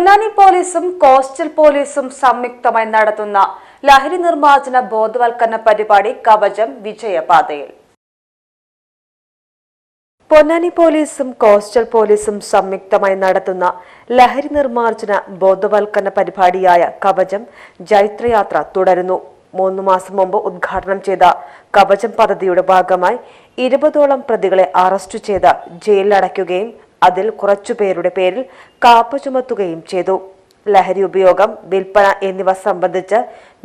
പൊന്നാനി പോലീസും കോസ്റ്റൽ പോലീസും സംയുക്തമായി നടത്തുന്ന ലഹരി നിർമ്മാർജന ബോധവൽക്കരണ പരിപാടി കവചം വിജയപാതയിൽ. പൊന്നാനി പോലീസും കോസ്റ്റൽ പോലീസും സംയുക്തമായി നടത്തുന്ന ലഹരി നിർമ്മാർജന ബോധവൽക്കരണ പരിപാടിയായ കവചം ജൈത്രയാത്ര തുടരുന്നു. മൂന്ന് മാസം മുമ്പ് ഉദ്ഘാടനം ചെയ്ത കവചം പദ്ധതിയുടെ ഭാഗമായി ഇരുപതോളം പ്രതികളെ അറസ്റ്റ് ചെയ്ത് ജയിലിലടയ്ക്കുകയും അതിൽ കുറച്ചുപേരുടെ പേരിൽ കാപ്പ ചുമത്തുകയും ചെയ്തു. ലഹരി ഉപയോഗം വിൽപ്പന എന്നിവ സംബന്ധിച്ച്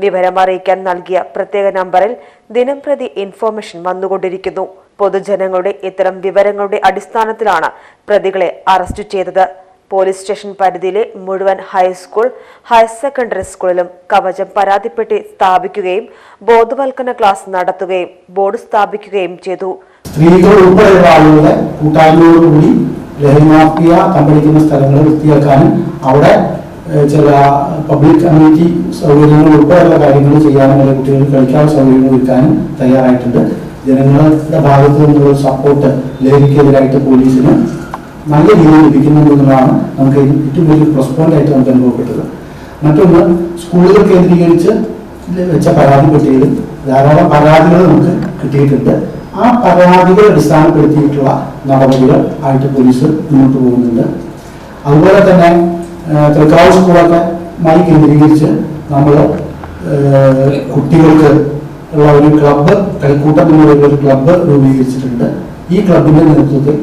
വിവരം അറിയിക്കാൻ നൽകിയ പ്രത്യേക നമ്പറിൽ ദിനംപ്രതി ഇൻഫോർമേഷൻ വന്നുകൊണ്ടിരിക്കുന്നു. പൊതുജനങ്ങളുടെ ഇത്തരം വിവരങ്ങളുടെ അടിസ്ഥാനത്തിലാണ് പ്രതികളെ അറസ്റ്റ് ചെയ്തത്. പോലീസ് സ്റ്റേഷൻ പരിധിയിലെ മുഴുവൻ ഹൈസ്കൂൾ ഹയർ സെക്കൻഡറി സ്കൂളിലും കവചം പരാതിപ്പെട്ടി സ്ഥാപിക്കുകയും ബോധവൽക്കരണ ക്ലാസ് നടത്തുകയും ബോർഡ് സ്ഥാപിക്കുകയും ചെയ്തു. സ്ത്രീകൾ ലഹരി കമ്പടിക്കുന്ന സ്ഥലങ്ങൾ വൃത്തിയാക്കാനും അവിടെ ചില പബ്ലിക് കമ്മ്യൂണിറ്റി സൗകര്യങ്ങൾ ഉൾപ്പെടെയുള്ള കാര്യങ്ങൾ ചെയ്യാനും അല്ലെങ്കിൽ കുട്ടികൾക്ക് കളിക്കാനുള്ള സൗകര്യങ്ങൾ ഒരുക്കാനും തയ്യാറായിട്ടുണ്ട്. ജനങ്ങളുടെ ഭാഗത്തു നിന്നുള്ള സപ്പോർട്ട് ലഹരിക്കെതിരായിട്ട് പോലീസിന് നല്ല രീതിയിൽ ലഭിക്കുന്നുണ്ടെന്നുള്ളതാണ് നമുക്ക് ഏറ്റവും വലിയ പ്ലസ് നമുക്ക് അനുഭവപ്പെട്ടത്. മറ്റൊന്ന് സ്കൂളുകൾ കേന്ദ്രീകരിച്ച് വെച്ച പരാതി പട്ടികയിൽ ധാരാളം പരാതികൾ നമുക്ക് കിട്ടിയിട്ടുണ്ട്. ആ പരാതികൾ അടിസ്ഥാനപ്പെടുത്തിയിട്ടുള്ള നടപടികൾ ആയിട്ട് പോലീസ് മുന്നോട്ട് പോകുന്നുണ്ട്. അതുപോലെ തന്നെ തൃക്കാവ് സ്കൂളൊക്കെ മായി കേന്ദ്രീകരിച്ച് നമ്മൾ കുട്ടികൾക്ക് ഉള്ള ഒരു ക്ലബ്ബ് കളിക്കൂട്ടം എന്നുള്ള ഒരു ക്ലബ്ബ് രൂപീകരിച്ചിട്ടുണ്ട്. ഈ ക്ലബിന്റെ നേതൃത്വത്തിൽ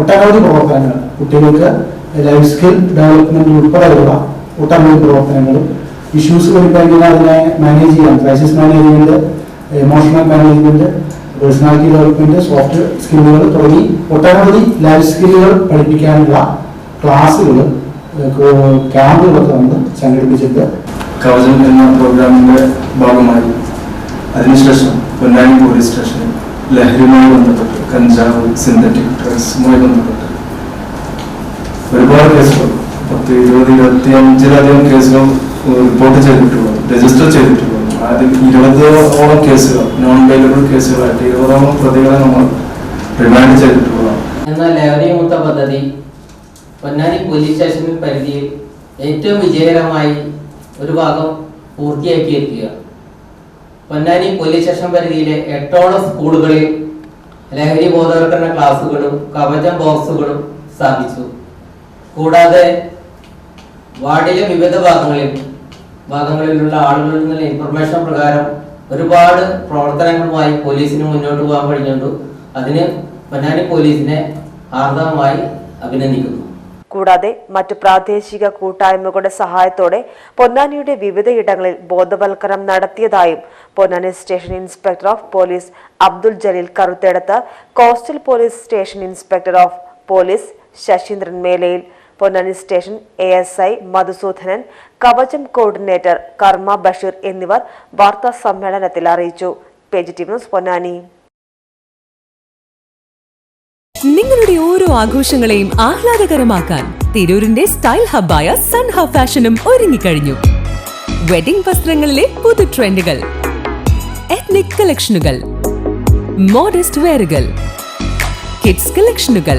ഒട്ടനവധി പ്രവർത്തനങ്ങൾ കുട്ടികൾക്ക് ലൈഫ് സ്കിൽ ഡെവലപ്മെന്റ് ഉൾപ്പെടെയുള്ള ഒട്ടനവധി പ്രവർത്തനങ്ങളും ഇഷ്യൂസ് വരുമ്പോൾ അതിനെ മാനേജ് ചെയ്യാൻ crisis management emotional management personality development soft സ്കില്ലുകൾ തുടങ്ങി ഒട്ടനവധി ലൈഫ് സ്കില്ലുകൾ പഠിപ്പിക്കാനുള്ള ക്ലാസ്സുകൾ ക്യാമ്പുകളൊക്കെ നമ്മൾ സംഘടിപ്പിച്ചിട്ട് കവചം എന്ന പ്രോഗ്രാമിന്റെ ഭാഗമായി. അതിനുശേഷം പൊന്നാനി പോലീസ് സ്റ്റേഷനിൽ ലഹരിയുമായി ബന്ധപ്പെട്ട് കഞ്ചാവ് സിന്തറ്റിക് ഡ്രഗ്സുമായി ബന്ധപ്പെട്ട് ഒരുപാട് കേസുകൾ പത്ത് ഇരുപത് ഇരുപത്തി അഞ്ചിലധികം കേസുകൾ റിപ്പോർട്ട് ചെയ്തിട്ടുള്ളത് രജിസ്റ്റർ ചെയ്തിട്ടുള്ളത് അതിൽ ഇരുപതോളം കേസുകൾ നോൺ അവൈലബിൾ കേസുകളായിട്ട് ഇരുപതോളം പ്രതികളെ നമ്മൾ റിമാൻഡ് ചെയ്തിട്ടുള്ളതാണ്. എന്നാൽ ലഹരിമുക്ത പദ്ധതി പൊന്നാനി പോലീസ് സ്റ്റേഷൻ പരിധിയിൽ ഏറ്റവും വിജയകരമായി ഒരു ഭാഗം പൂർത്തിയാക്കിയിരിക്കുക പൊന്നാനി പോലീസ് സ്റ്റേഷൻ പരിധിയിലെ എട്ടോളം സ്കൂളുകളിൽ ലഹരി ബോധവൽക്കരണ ക്ലാസുകളും കവചം ബോക്സുകളും സ്ഥാപിച്ചു. കൂടാതെ വാർഡിലെ വിവിധ ഭാഗങ്ങളിൽ ഭാഗങ്ങളിലുള്ള ആളുകളിൽ നിന്നുള്ള ഇൻഫർമേഷൻ പ്രകാരം ഒരുപാട് പ്രവർത്തനങ്ങളുമായി പോലീസിന് മുന്നോട്ട് പോകാൻ കഴിഞ്ഞുണ്ട് അതിന് പൊന്നാനി പോലീസിനെ ഹാർദവമായി അഭിനന്ദിക്കുന്നു. കൂടാതെ മറ്റു പ്രാദേശിക കൂട്ടായ്മകളുടെ സഹായത്തോടെ പൊന്നാനിയുടെ വിവിധയിടങ്ങളിൽ ബോധവൽക്കരണം നടത്തിയതായും Ponnani station inspector of police Abdul Jaleel Karuthedath coastal police station inspector of police Sasheendran Melayil Ponnani station A S I Madhusoodanan Kavacham coordinator Karma Basheer എന്നിവർ വാർത്താ സമ്മേളനത്തിൽ അറിയിച്ചു. ന്യൂസ് പൊന്നാനി. നിങ്ങളുടെ ഓരോ ആഘോഷങ്ങളെയും ആഹ്ലാദകരമാക്കാൻ തിരൂരിന്റെ സ്റ്റൈൽ ഹബ്ബായ സൺ ഹബ് ഫാഷനും ഒരുങ്ങിക്കഴിഞ്ഞു. വെഡിംഗ് വസ്ത്രങ്ങളിലെ പുതു ട്രെൻഡുകൾ എത്നിക് കളക്ഷനുകൾ മോഡസ്റ്റ് വെയറുകൾ കിഡ്സ് കളക്ഷനുകൾ